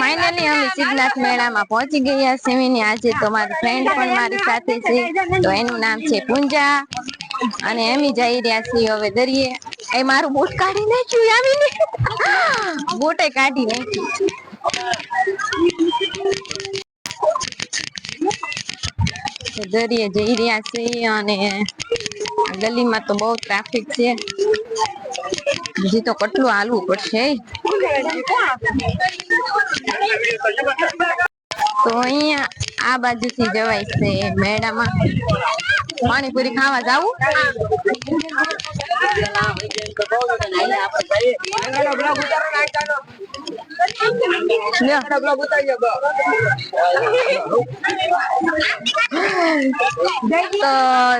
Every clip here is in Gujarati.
ફાઇનલી અમે સિદ્ધનાથ મેળામાં પહોંચી ગયા સેમીની. આજે તો મારી ફ્રેન્ડ પણ મારી સાથે છે. તો એનું નામ છે પૂંજા. અને એમ જઈ રહ્યા છીએ હવે દરિયે. એ મારું બૂટ કાઢી નાખ્યું આવીને બૂટે કાઢી નાખ્યું. દરિયે જઈ રહ્યા છીએ અને ગલીમાં તો બહુ ટ્રાફિક છે. હજી તો કેટલું હાલવું પડશે. તો અહીંયા આ બાજુથી જવાય છે મેળામાં. પાણીપુરી ખાવા જાવું? તો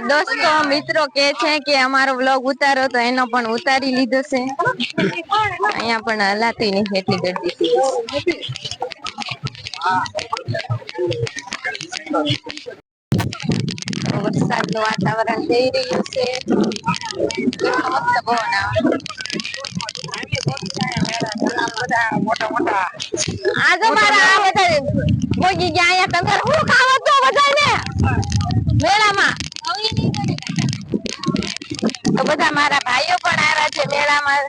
દોસ્તો મિત્રો કે છે કે અમારો વ્લોગ ઉતારો તો એનો પણ ઉતારી લીધો છે. અહીંયા પણ હલાતી નહીં એટલી ગરદી વરસાદનું વાતાવરણ થઈ રહ્યું છે. મસ્ત પવન આવે આ તો મારા આ બધા ભોગી ગયા અહીંયા તમે હું ખાવો તો બધાને. મેળામાં. તો બધા મારા ભાઈઓ પણ આવ્યા છે મેળામાં.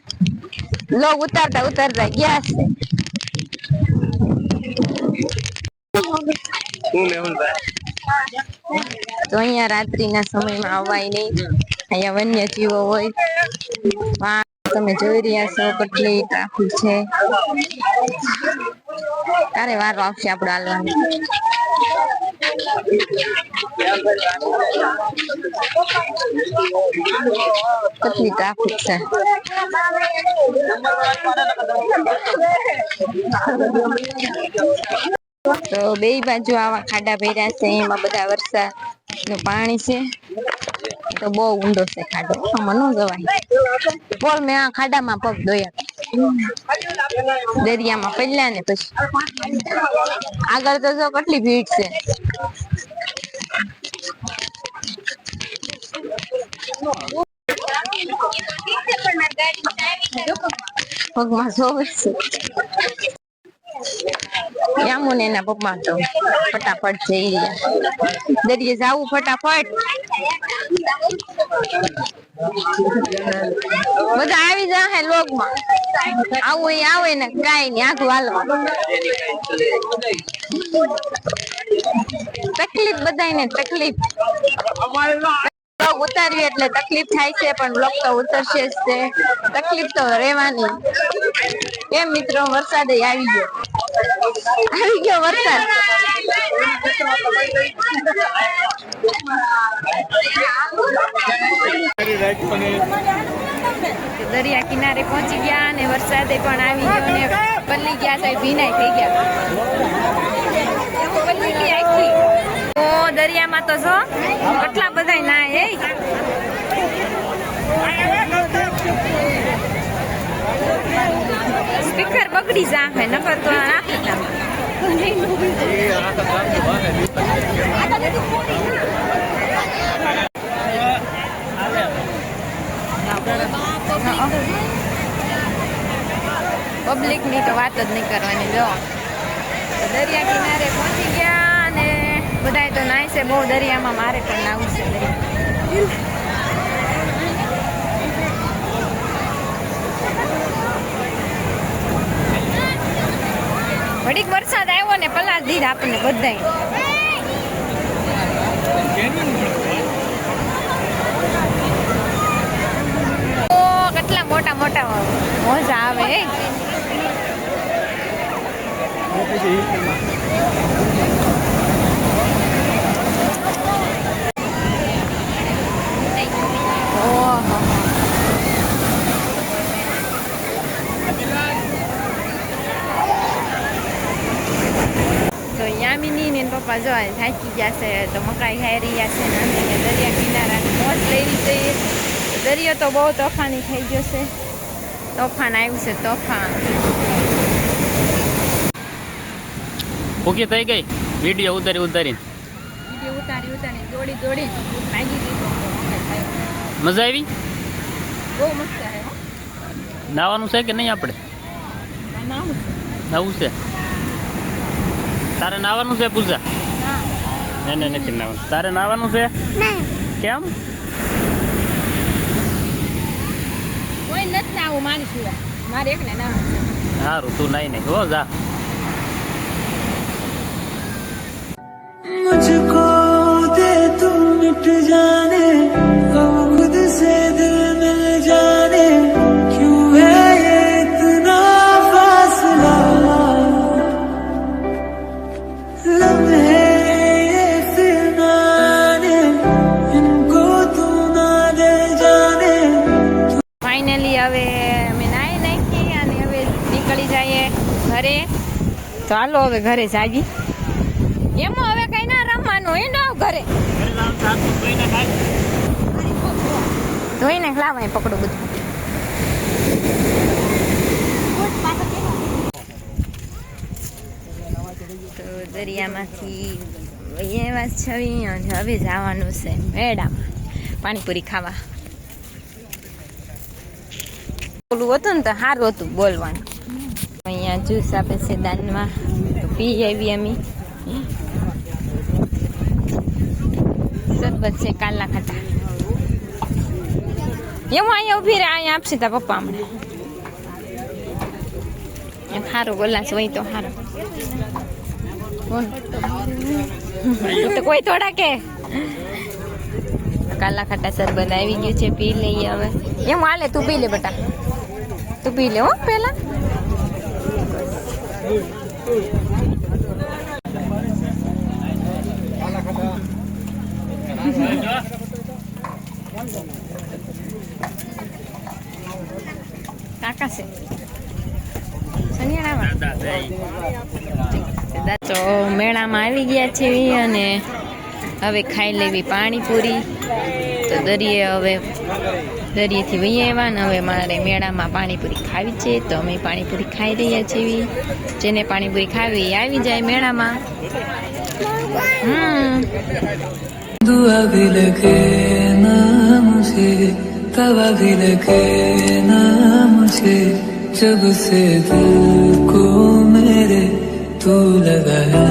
લોગ ઉતારતા ઉતારતા ગયા છે. તો અહીંયા રાત્રિના સમયમાં અવાય નહીં. અહીંયા વન્ય જીવો હોય. તમે જોઈ રહ્યા છો કેટલી ટ્રાફિક છે. ક્યારે વાર આવશે આપણે હાલવાનું? કેટલી ટ્રાફિક છે? તો બે બાજુ આવા ખાડા ભર્યા છે, એમાં બધા વરસાદનું પાણી છે. તો બહુ ઊંડો છે ખાડો. આમાં ન જવાય. બોલ, મેં આ ખાડામાં પગ દોયા દરિયામાં પડ્યા ને પછી. આગળ તો જો કેટલી ભીડ છે. પગમાં જોવે છે. એના પપ્પા તો ફટાફટ જઈ રહ્યા. દરિયે જાવું ફટાફટ. બધા આવી જાહે લોગમાં આવું એ આવે ને કઈ નહીં આખું હાલવા તકલીફ બધાને તકલીફ. ઉતારવી એટલે તકલીફ થાય છે, પણ લોક તો ઉતરશે જ છે. તકલીફ તો રહેવાની. કેમ મિત્રો, વરસાદ આવી ગયો? આવી ગયો વરસાદ? દરિયા કિનારે પહોંચી ગયા અને વરસાદે પણ આવી ગયો ને પલ્લી ગયા તો ભીનાઈ થઈ ગયા. પલ્લી ગઈ આખી? ઓ, દરિયામાં તો જો, કેટલા બધા ના હે? સ્પીકર બગડી જાહે નકર તો રાખી દઉં પબ્લિકની તો વાત જ નહીં કરવાની, જો. દરિયા કિનારે પહોંચી ગયા અને બધાય તો નાય છે, બહુ દરિયામાં મારે પણ નાવું છે ઘડીક વરસાદ આવ્યો ને પલાદ દીધ આપણને બધાય. ઓ કેટલા મોટા મોટા મોજા આવે યામિની ને પપ્પા જો થાકી ગયા છે, તો મકાઈ ખાઈ રહ્યા છે ને દરિયા કિનારાની મોજ લેવી જોઈએ દરિયો તો બહુ તોફાની થઈ ગયો છે તોફાન આવ્યું છે તોફાન ભૂખી થઈ ગઈ વીડિયો ઉતારી ઉતારી વીડિયો ઉતારી ઉતારી દોડી દોડી લાગી ગઈ મજા આવી બહુ મસ્ત છે હો. નાવાનું છે કે નહીં આપણે આ નામ છે. નવું છે તારે નાવાનું છે પૂજા એને નથી નાવાનું તારે નાવાનું છે કેમ કોઈ નથી ના આવું માની સિવાય મારે એકને ના સારું તું નાઈ નહીં હો જા मुझको दे तू मिट जाने હાલો હવે ઘરે જાગી. એમાં હવે કઈ ના રમવાનું એ ના ઘરે. ધોઈને લાવાય પકડું બધું. દરિયામાંથી એવા છવી અને હવે જવાનું છે મેળામાં, પાણીપુરી ખાવા. ઓલું હતું ને તો સારું હતું બોલવાનું. અહીંયા જ્યુસ આપે છે દાનમાં. પી આવી અમે. સરબત છે કાલા ખાટા એવું અહીંયા ઊભી રહે, અહીંયા આપશે તા પપ્પા હમણાં. સારું ગોલાસ હોય તો સારું તો કોઈ થોડા કે કાલા ખાટા સરબત આવી ગયું છે, પી લઈએ હવે. એમ હાલે, તું પી લે બેટા. તું પી લે હો પેલા કાકા છે તો મેળામાં આવી ગયા છે અને હવે ખાઈ લેવી પાણીપુરી. તો દરિયે હવે દરિયેથી વહી આવ્યા ને હવે મારે મેળામાં પાણીપુરી ખાવી છે તો અમે પાણીપુરી ખાઈ રહ્યા છીએ જેને પાણીપુરી ખાવી એ આવી જાય મેળામાં હમ दुआ भी लगे ना मुझे तवा भी लगे ना मुझे जब से दिल को मेरे तू लगा है